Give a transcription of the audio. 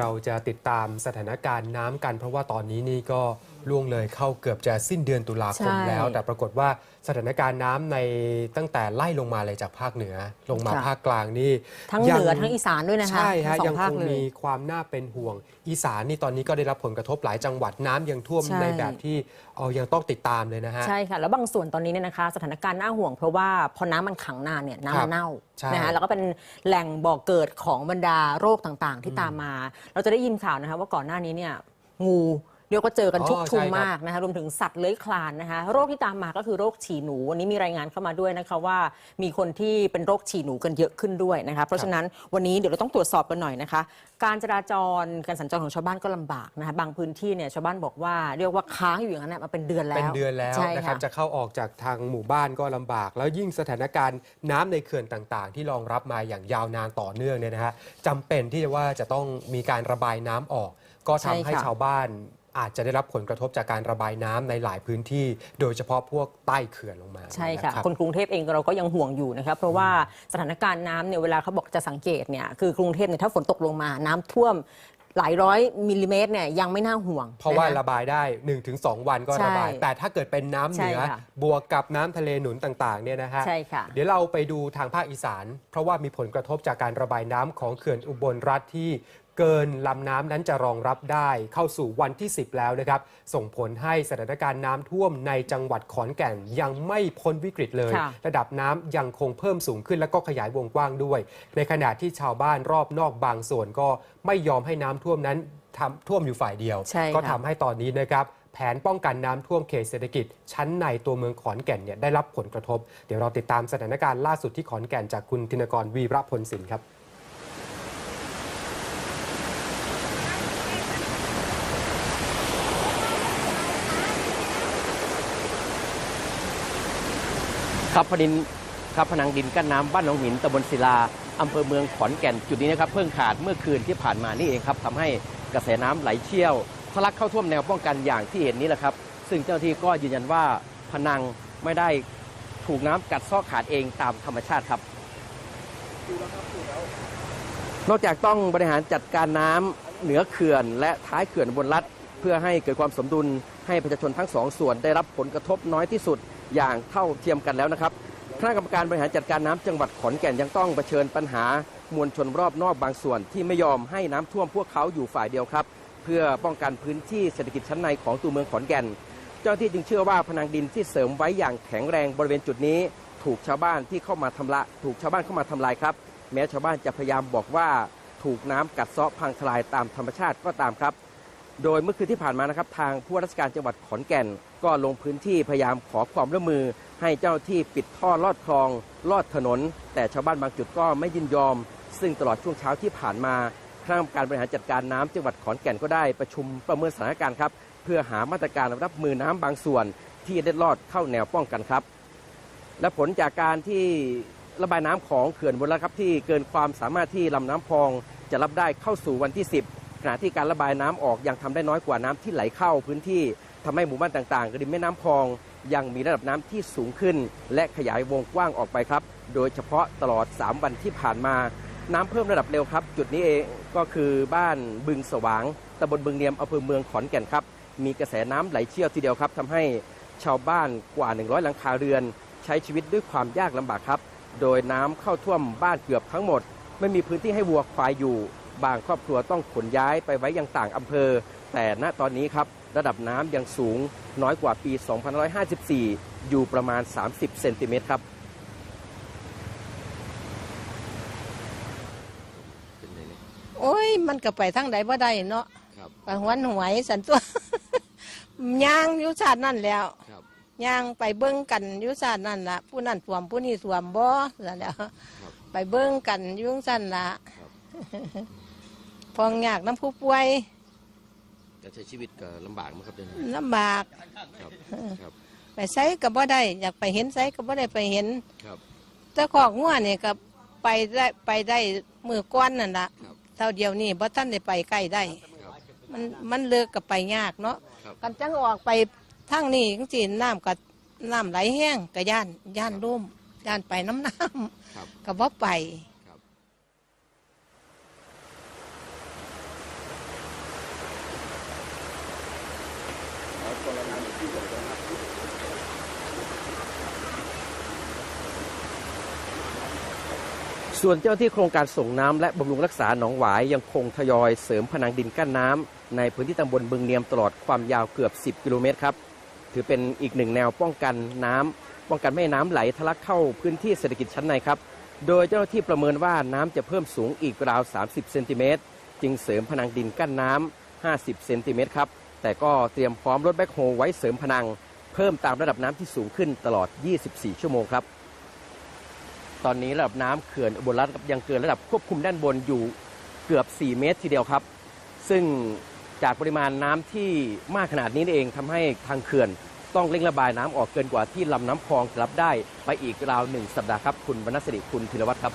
เราจะติดตามสถานการณ์น้ำกัน เพราะว่าตอนนี้นี่ก็ ล่วงเลยเข้าเกือบจะสิ้นเดือนตุลาคมใช่แล้ว แต่ปรากฏว่าสถานการณ์น้ำในตั้งแต่ไล่ลงมาเลยจากภาคเหนือ ลงมาค่ะภาคกลางนี่ทั้งยัเหนือทั้งอีสานด้วยนะคะใช่ฮะทั้งสยัองงภาคคงเลยมีความน่าเป็นห่วง อีสานนี่ตอนนี้ก็ได้รับผลกระทบหลายจังหวัดน้ำยังท่วมใช่ในแบบที่เออยังต้องติดตามเลยนะฮะใช่ค่ะแล้วบางส่วนตอนนี้เนี่ยนะคะ สถานการณ์น่าห่วงเพราะว่าพอน้ำมันขังนานเนี่ยน้ำครัมับนเน่าใช่นะคะแล้วก็เป็นแหล่งบ่อกเกิดของบรรดาโรคต่างๆ ที่ตามมา เราจะได้ยินข่าวนะคะว่าก่อนหน้านี้เนี่ยงู เรียกว่าเจอกันอ๋อชุกชุมใช่ครับมากนะคะรวมถึงสัตว์เลื้อยคลานนะคะโรคที่ตามมาก็คือโรคฉี่หนู วันนี้มีรายงานเข้ามาด้วยนะคะว่า มีคนที่เป็นโรคฉี่หนูกันเยอะขึ้นด้วยนะคะเพราะฉะนั้นวันนี้เดี๋ยวเราต้องตรวจสอบกันหน่อยนะคะ การจราจรการสัญจรของชาวบ้านก็ลำบากนะคะบางพื้นที่เนี่ยชาวบ้านบอกว่าเรียกว่าค้างอยู่อย่างนั้นนะมาเป็นเดือนแล้วเป็นเดือนแล้วใช่นะครับจะเข้าออกจากทางหมู่บ้านก็ลำบาก แล้วยิ่งสถานการณ์น้ำในเขื่อนต่างๆ ที่รองรับมาอย่างยาวนานต่อเนื่องเนี่ยนะฮะจำเป็นที่ว่าจะต้องมีการระบายน้ำออก ก็ทำใช่ให้ค่ะชาวบ้าน อาจจะได้รับผลกระทบจากการระบายน้ำในหลายพื้นที่ โดยเฉพาะพวกใต้เขื่อนลงมาใช่ค่ะนรับคนกรุงเทพเองเราก็ยังห่วงอยู่นะครับเพราะว่าสถานการณ์น้ำเนี่ยเวลาเขาบอกจะสังเกตเนี่ยคือกรุงเทพเนี่ยถ้าฝนตกลงมาน้ำท่วมหลายร้อยมิลลิเมตรเนี่ยยังไม่น่าห่วง เพราะว่าคระบายได้ 1-2 วันก็ใช่ระบาย แต่ถ้าเกิดเป็นน้ำเหนือใช่ค่ะบวกกับน้ำทะเลหนุนต่างๆเนี่ยนะฮะใช่ค่ะเดี๋ยวเราไปดูทางภาคอีสาน เพราะว่ามีผลกระทบจากการระบายน้ำของเขื่อนอุบลรัฐที่เกินลำน้ำนั้นจะรองรับได้เข้าสู่วันที่ 10 แล้วนะครับ ส่งผลให้สถานการณ์น้ำท่วมในจังหวัดขอนแก่นยังไม่พ้นวิกฤตเลยค่ะระดับน้ำยังคงเพิ่มสูงขึ้นและก็ขยายวงกว้างด้วย ในขณะที่ชาวบ้านรอบนอกบางส่วนก็ไม่ยอมให้น้ำท่วมนั้นทำท่วมอยู่ฝ่ายเดียวใช่ค่ะก็ทำให้ตอนนี้นะครับแผนป้องกันน้ำท่วมเขตเศรษฐกิจ ชั้นในตัวเมืองขอนแก่นเนี่ยได้รับผลกระทบ เดี๋ยวเราติดตามสถานการณ์ล่าสุดที่ขอนแก่นจากคุณธินกรวีระพลสินครับ ครับพดินครับพนังดินกั้นน้ำบ้านหนองหินตำบลศิลาอำเภอเมืองขอนแก่นจุดนี้นะครับเพิ่งขาดเมื่อคืนที่ผ่านมานี่เองครับทำให้กระแสน้ำไหลเชี่ยวทะลักเข้าท่วมแนวป้องกันอย่างที่เห็นนี้แหละครับ ซึ่งเจ้าหน้าที่ก็ยืนยันว่าพนังไม่ได้ถูกน้ำกัดเซอกขาดเองตามธรรมชาติครับนอกจากต้องบริหารจัดการน้ำเหนือเขื่อน และท้ายเขื่อนบนรัฐ เพื่อให้เกิดความสมดุลให้ประชาชนทั้งสองส่วนได้รับผลกระทบน้อยที่สุด อย่างเท่าเทียมกันแล้วนะครับคณะกรรมการบริหารจัดการน้ำจังหวัดขอนแก่นยังต้องเผชิญปัญหามวลชนรอบนอกบางส่วนที่ไม่ยอมให้น้ำท่วมพวกเขาอยู่ฝ่ายเดียวครับ เพื่อป้องกันพื้นที่เศรษฐกิจชั้นในของตัวเมืองขอนแก่น เจ้าที่จึงเชื่อว่าพนังดินที่เสริมไว้อย่างแข็งแรงบริเวณจุดนี้ ถูกชาวบ้านที่เข้ามาทำละถูกชาวบ้านเข้ามาทำลายครับ แม้ชาวบ้านจะพยายามบอกว่า ถูกน้ำกัดเซาะพังทลายตามธรรมชาติก็ตามครับ โดยเมื่อคืนที่ผ่านมานะครับทางผู้ว่าราชการจังหวัดขอนแก่น ก็ลงพื้นที่พยายามขอความร่วมมือ ให้เจ้าที่ปิดท่อลอดคลอง ลอดถนน แต่ชาวบ้านบางจุดก็ไม่ยินยอม ซึ่งตลอดช่วงเช้าที่ผ่านมาคณะกรรมการบริหารจัดการน้ำจังหวัดขอนแก่นก็ได้ประชุมประเมินสถานการณ์ครับเพื่อหามาตรการรับมือน้ำบางส่วน ที่เล็ดลอดเข้าแนวป้องกันครับ และผลจากการที่ระบายน้ำของเขื่อนบนรัฐครับที่เกินความสามารถที่ลำน้ำพองจะรับได้เข้าสู่วันที่ 10 ขณะที่การระบายน้ำออกยังทำได้น้อยกว่าน้ำที่ไหลเข้าพื้นที่ทำให้หมู่บ้านต่างๆริมแม่น้ำพองยังมีระดับน้ำที่สูงขึ้น และขยายวงกว้างออกไปครับ โดยเฉพาะตลอด 3 วันที่ผ่านมา น้ำเพิ่มระดับเร็วครับ จุดนี้เองก็คือบ้านบึงสว่างตำบลบึงเนียมอำเภอเมืองขอนแก่นครับ มีกระแสน้ำไหลเชี่ยวทีเดียวครับทำให้ชาวบ้านกว่า 100 หลังคาเรือน ใช้ชีวิตด้วยความยากลำบากครับ โดยน้ำเข้าท่วมบ้านเกือบทั้งหมด ไม่มีพื้นที่ให้วัวควายอยู่ บางครอบครัวต้องขนย้ายไปไว้ยังต่างอำเภอ แต่ณตอนนี้ครับระดับน้ำยังสูงน้อยกว่าปี 2554 อยู่ประมาณ 30 เซนติเมตรครับโอ้ย มันก็ไปทั้งใดบ่ได้เนาะครับไปหวนหวยสันตัวย่างอยู่ชาตินั่นแล้วครับย่างไปเบิ้งกันอยู่ชาตินั่นละผู้นั่นสวมผู้นี้สวมบ่นั่นแหล้ว ไปเบิ้งกันอยุ่จั่งสั้นละ พองยากน้ำผู้ป่วยการใช้ชีวิตก็ลำบากมั้งครับเดี๋ยวนี้ลำบาก ครับครับไปใช้ก็บ่ได้อยากไปเห็นใช้ก็บ่ได้ไปเห็นครับแต่ขอกงัวนี่ก็ไปได้ไปได้มือก้อนนั่นละครับ เท่าเดียวนี่บ่ท่านได้ไปใกล้ได้ ครับ มันมันเลิกกับไปยากเนาะครับ กันจังออกไปทางนี้จังสิน้ำกับน้ำไหลแห้งกับย่านย่านร่มย่านไปน้ำน้ครับำกับว่าไป ครับ ส่วนเจ้าหน้าที่โครงการส่งน้ำและบำรุงรักษาหนองหวายยังคงทยอยเสริมผนังดินกั้นน้ำในพื้นที่ตำบลบึงเนียมตลอดความยาวเกือบ 10 กิโลเมตรครับ ถือเป็นอีกหนึ่งแนวป้องกันน้ำป้องกันไม่ให้น้ำไหลทะลักเข้าพื้นที่เศรษฐกิจชั้นในครับโดยเจ้าหน้าที่ประเมินว่าน้ำจะเพิ่มสูงอีกราว 30 เซนติเมตร จึงเสริมผนังดินกั้นน้ำ 50 เซนติเมตรครับ แต่ก็เตรียมพร้อมรถแบ็คโฮไว้เสริมผนัง เพิ่มตามระดับน้ำที่สูงขึ้นตลอด 24 ชั่วโมงครับ ตอนนี้ระดับน้ำเขื่อนอุบลรัตน์ครับยังเกินระดับควบคุมด้านบนอยู่เกือบ 4 เมตรทีเดียวครับ ซึ่งจากปริมาณน้ำที่มากขนาดนี้เองทำให้ทางเขื่อนต้องเร่งระบายน้ำออกเกินกว่าที่ลำน้ำพองรับได้ไปอีกราวหนึ่งสัปดาห์ครับ คุณวรรณสิริคุณธีรวัตรครับ